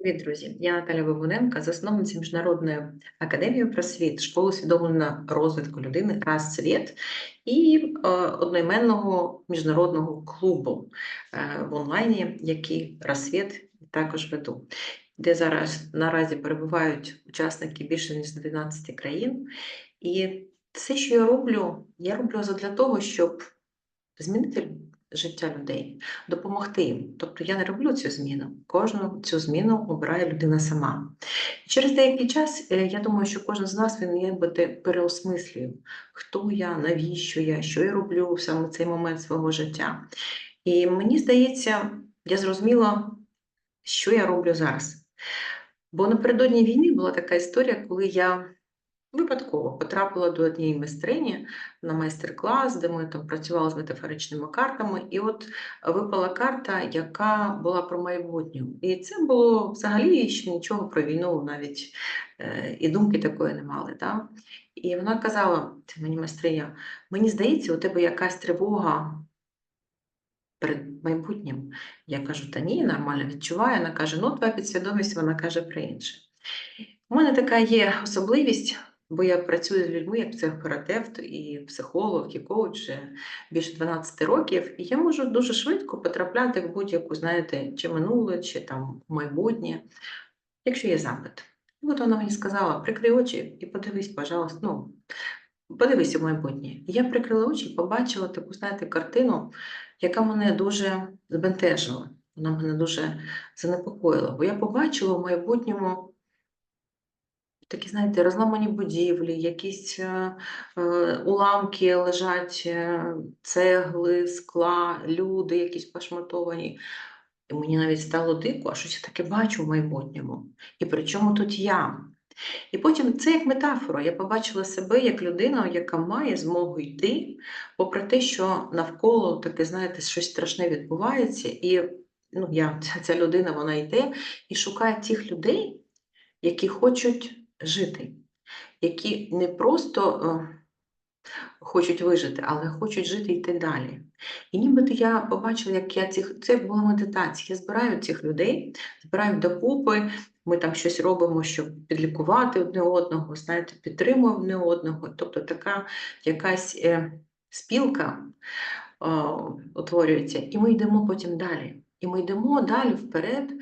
Привіт, друзі! Я Наталя Вивоненка, засновниця Міжнародної академії просвіт, школи усвідомлення розвитку людини «Розцвіт» і е, одноіменного міжнародного клубу е, в онлайні, який «Розцвіт» також веду, де зараз наразі перебувають учасники більше ніж з 12 країн. І все, що я роблю, я роблю задля того, щоб змінити життя людей, допомогти їм. Тобто я не роблю цю зміну. Кожну цю зміну обирає людина сама. Через деякий час е, я думаю, що кожен з нас він ніби переосмислює, хто я, навіщо я, що я роблю в саме цей момент свого життя. І мені здається, я зрозуміла, що я роблю зараз. Бо напередодні війни була така історія, коли я Випадково потрапила до однієї майстрині на майстер-клас, де ми там працювали з метафоричними картами, і от випала карта, яка була про майбутнє. І це було взагалі ще нічого про війну, навіть е, і думки такої не мали. Да? І вона казала, це мені майстриня, мені здається, у тебе якась тривога перед майбутнім. Я кажу, та ні, нормально відчуваю. Вона каже, ну, твоя підсвідомість, вона каже про інше. У мене така є особливість. Бо я працюю з людьми як психотерапевт і психолог, і коуч більше 12 років, і я можу дуже швидко потрапляти в будь-яку, знаєте, чи минуле, чи там майбутнє, якщо є запит. І от вона мені сказала: прикрий очі і подивись, пожалуйста, ну, подивись у майбутнє. І я прикрила очі і побачила таку, знаєте, картину, яка мене дуже збентежила. Вона мене дуже занепокоїла, бо я побачила в майбутньому такі, знаєте, розламані будівлі, якісь е, е, уламки лежать, е, цегли, скла, люди якісь пошматовані. І мені навіть стало дико, а щось я таке бачу в майбутньому. І при чому тут я? І потім це як метафора. Я побачила себе як людина, яка має змогу йти, попри те, що навколо таке, знаєте, щось страшне відбувається, і ну, я, ця людина вона йде і шукає тих людей, які хочуть жити, які не просто е, хочуть вижити, але хочуть жити і йти далі. І нібито я побачила, як я цих це була медитація. Я збираю цих людей, збираю докупи, ми там щось робимо, щоб підлікувати одне одного, знаєте, підтримуємо одне одного. Тобто така якась е, спілка е, утворюється, і ми йдемо потім далі. І ми йдемо далі вперед,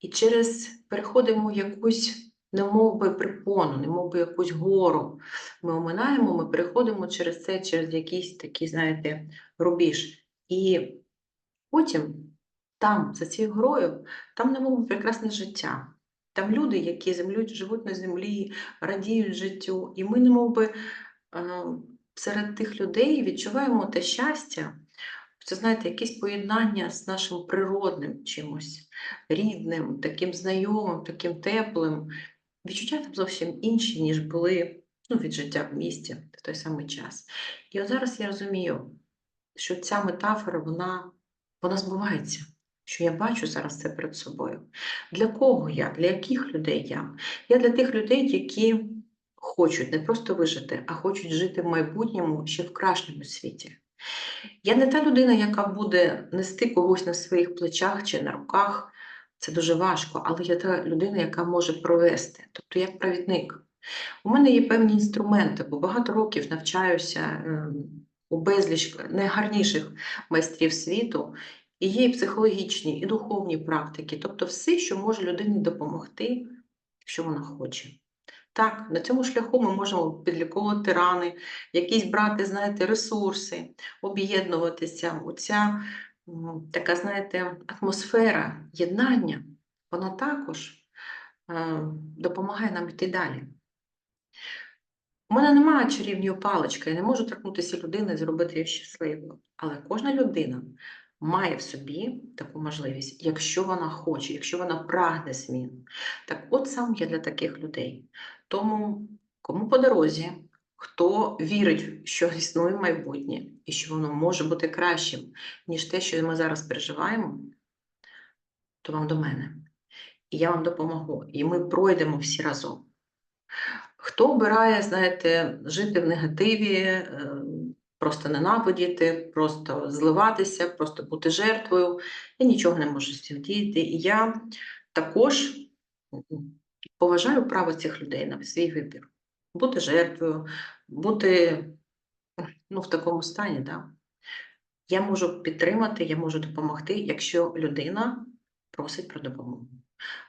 і через переходимо якусь не мов би припону, не мов би якусь гору. Ми оминаємо, ми переходимо через це, через якийсь такий, знаєте, рубіж. І потім там, за цією горою, там не мов би прекрасне життя. Там люди, які землю, живуть на землі, радіють життю. І ми, не мов би, серед тих людей відчуваємо те щастя. Це, знаєте, якесь поєднання з нашим природним чимось, рідним, таким знайомим, таким теплим, відчуття там зовсім інші, ніж були ну, від життя в місті в той самий час. І от зараз я розумію, що ця метафора, вона, вона збувається. Що я бачу зараз це перед собою. Для кого я? Для яких людей я? Я для тих людей, які хочуть не просто вижити, а хочуть жити в майбутньому ще в кращому світі. Я не та людина, яка буде нести когось на своїх плечах чи на руках, це дуже важко, але я та людина, яка може провести, тобто як провідник. У мене є певні інструменти, бо багато років навчаюся ем, у безліч найгарніших майстрів світу, і є і психологічні, і духовні практики, тобто все, що може людині допомогти, якщо вона хоче. Так, на цьому шляху ми можемо підліковувати рани, якісь брати, знаєте, ресурси, об'єднуватися. Оця така, знаєте, атмосфера єднання, вона також е, допомагає нам йти далі. У мене немає чарівної палички, я не можу торкнутися людини і зробити її щасливою. Але кожна людина має в собі таку можливість, якщо вона хоче, якщо вона прагне змін. Так от сам я для таких людей. Тому кому по дорозі, хто вірить, що існує майбутнє і що воно може бути кращим, ніж те, що ми зараз переживаємо, то вам до мене. І я вам допомогу. І ми пройдемо всі разом. Хто обирає, знаєте, жити в негативі, е, просто ненавидіти, просто зливатися, просто бути жертвою, я нічого не можу з цим діяти. І я також поважаю право цих людей на свій вибір. Бути жертвою, бути ну, в такому стані, да. Я можу підтримати, я можу допомогти, якщо людина просить про допомогу.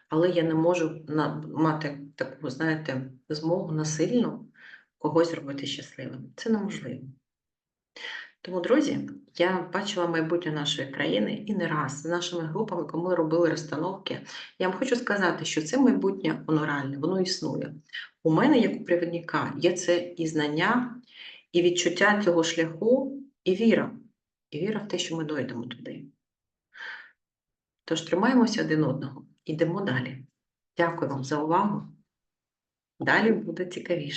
Але я не можу мати таку, знаєте, змогу насильно когось робити щасливим. Це неможливо. Тому, друзі, я бачила майбутнє нашої країни і не раз з нашими групами, коли ми робили розстановки. Я вам хочу сказати, що це майбутнє воно реальне, воно існує. У мене, як у провідника, є це і знання, і відчуття цього шляху, і віра. І віра в те, що ми дойдемо туди. Тож тримаємося один одного, ідемо далі. Дякую вам за увагу. Далі буде цікавіше.